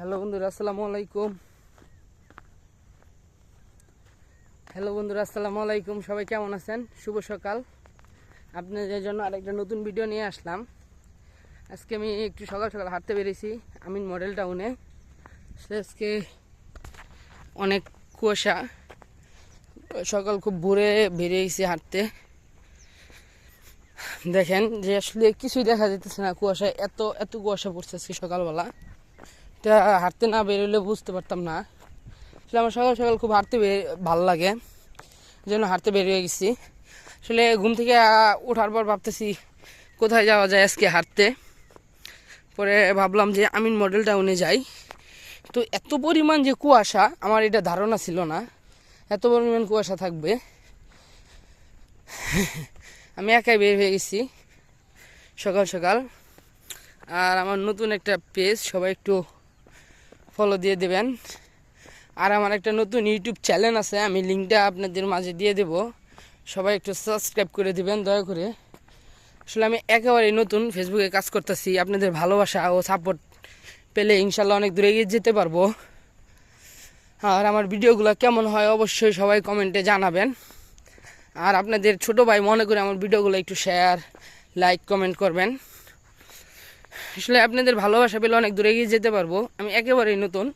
Hello বন্ধুরা, আসসালামু আলাইকুম। হ্যালো বন্ধুরা, আসসালামু আলাইকুম। সবাই কেমন আছেন? শুভ সকাল। আপনাদের জন্য আরেকটা নতুন ভিডিও নিয়ে আসলাম। আজকে আমি একটু সকাল সকাল হাঁটতে বেরিয়েছি আমি মডেল টাউনে। আজকে অনেক কুয়াশা, সকাল খুব ভোরে বেরিয়েছি হাঁটতে। দেখেন যে আসলে কিছুই দেখা যেতেছে না কুয়াশা এত এত কুয়াশা পড়ছে আজকে সকালবেলা। এটা হাঁটতে না বেরোলে বুঝতে পারতাম না। আসলে আমার সকাল সকাল খুব হাঁটতে ভালো লাগে জন্য হাঁটতে বেরিয়ে গেছি। আসলে ঘুম থেকে ওঠার পর ভাবতেছি কোথায় যাওয়া যায় আজকে হাঁটতে। পরে ভাবলাম যে আমিন মডেল টাউনে যাই। তো এত পরিমাণ যে কুয়াশা, আমার এটা ধারণা ছিল না। এত পরিমাণ কুয়াশা থাকবে। আমি একাই বের হয়ে গেছি সকাল সকাল। আর আমার নতুন একটা পেজ সবাই একটু ফলো দিয়ে দেবেন। আর আমার একটা নতুন ইউটিউব চ্যানেল আছে, আমি লিঙ্কটা আপনাদের মাঝে দিয়ে দেব। সবাই একটু সাবস্ক্রাইব করে দেবেন, দয়া করে। আসলে আমি একেবারেই নতুন ফেসবুকে কাজ করতেছি, আপনাদের ভালোবাসা ও সাপোর্ট পেলে ইনশাল্লাহ অনেক দূরে এগিয়ে যেতে পারব। আর আমার ভিডিওগুলো কেমন হয় অবশ্যই সবাই কমেন্টে জানাবেন। আর আপনাদের ছোট ভাই মনে করে আমার ভিডিওগুলো একটু শেয়ার লাইক কমেন্ট করবেন। আসলে আপনাদের ভালোবাসা পেলে অনেক দূরে এগিয়ে যেতে পারব। আমি একেবারেই নতুন।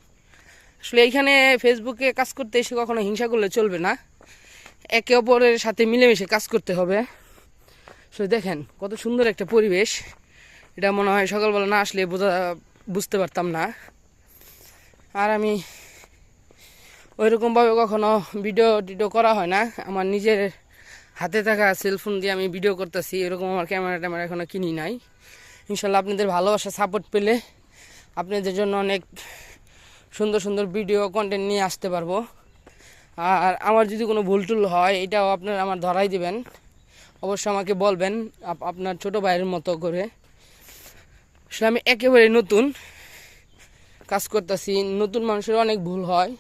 আসলে এইখানে ফেসবুকে কাজ করতে এসে কখনো হিংসা করলে চলবে না। একে অপরের সাথে মিলেমিশে কাজ করতে হবে। আসলে দেখেন, কত সুন্দর একটা পরিবেশ। এটা মনে হয় সকালবেলা না আসলে বোঝা, বুঝতে পারতাম না। আর আমি ওইরকমভাবে কখনো ভিডিও টিডিও করা হয় না। আমার নিজের হাতে থাকা সেলফোন দিয়ে আমি ভিডিও করতেছি। এরকম আমার ক্যামেরা ট্যামেরা এখনও কিনি নাই। ইনশাল্লাহ আপনাদের ভালোবাসা সাপোর্ট পেলে আপনাদের জন্য অনেক সুন্দর সুন্দর ভিডিও কন্টেন্ট নিয়ে আসতে পারব। আর আমার যদি কোনো ভুল টুল হয়, এটাও আপনারা আমার ধরাই দিবেন। অবশ্যই আমাকে বলবেন আপ- আপনার ছোট ভাইয়ের মতো করে। আসলে আমি একেবারে নতুন কাজ করতেছি, নতুন মানুষের অনেক ভুল হয়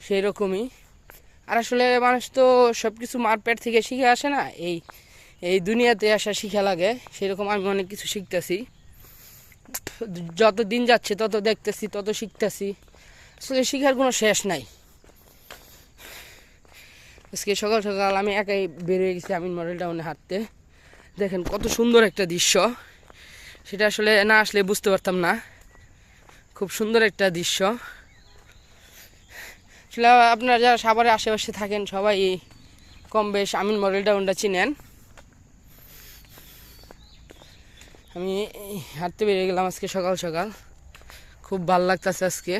সেই রকমই আর আসলে মানুষ তো সব কিছু মারপেট থেকে শিখে আসে না, এই এই দুনিয়াতে আসা শিখা লাগে, সেরকম আমি অনেক কিছু শিখতেছি। যত দিন যাচ্ছে, তত দেখতেছি, তত শিখতেছি। আসলে শিখার কোনো শেষ নাই। আজকে সকাল সকাল আমি একাই বেরিয়ে গেছি আমিন মডেল টাউনে হাঁটতে। দেখেন কত সুন্দর একটা দৃশ্য। সেটা আসলে না আসলে বুঝতে পারতাম না। খুব সুন্দর একটা দৃশ্য। আসলে আপনারা যারা সাভারের আশেপাশে থাকেন, সবাই কম বেশ আমিন মডেল টাউনটা চিনেন। আমি হাঁটতে বেরিয়ে গেলাম আজকে সকাল সকাল। খুব ভালো লাগতেছে আজকে।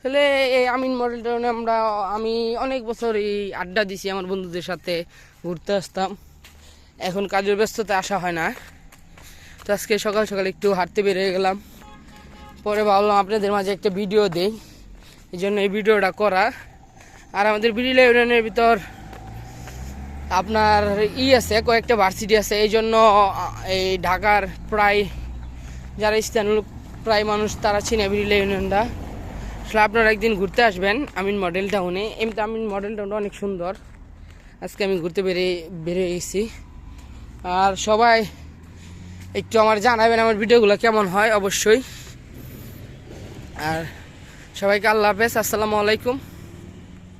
তাহলে এই আমিন মডেল টাউনে আমরা, আমি অনেক বছর এই আড্ডা দিছি আমার বন্ধুদের সাথে, ঘুরতে আসতাম। এখন কাজের ব্যস্ততা আসা হয় না। তো আজকে সকাল সকাল একটু হাঁটতে বেরিয়ে গেলাম। পরে ভাবলাম আপনাদের মাঝে একটা ভিডিও দেই। এই জন্য এই ভিডিওটা করা। আর আমাদের বিড়িলা ইউনিয়নের ভিতর আপনার ই আছে, কয়েকটা ভার্সিটি আছে এই জন্য এই ঢাকার প্রায় যারা স্থানীয় প্রায় মানুষ তারা চিনে বিড়িলা ইউনিয়নটা। আসলে আপনারা একদিন ঘুরতে আসবেন আমিন মডেল টাউনে এমনিতে আমিন মডেল টাউনটা অনেক সুন্দর। আজকে আমি ঘুরতে বেরিয়ে বেরিয়ে গেছি আর সবাই একটু আমার জানাবেন আমার ভিডিওগুলো কেমন হয়, অবশ্যই। আর সবাইকে আল্লাহ হাফেজ, আসসালামু আলাইকুম।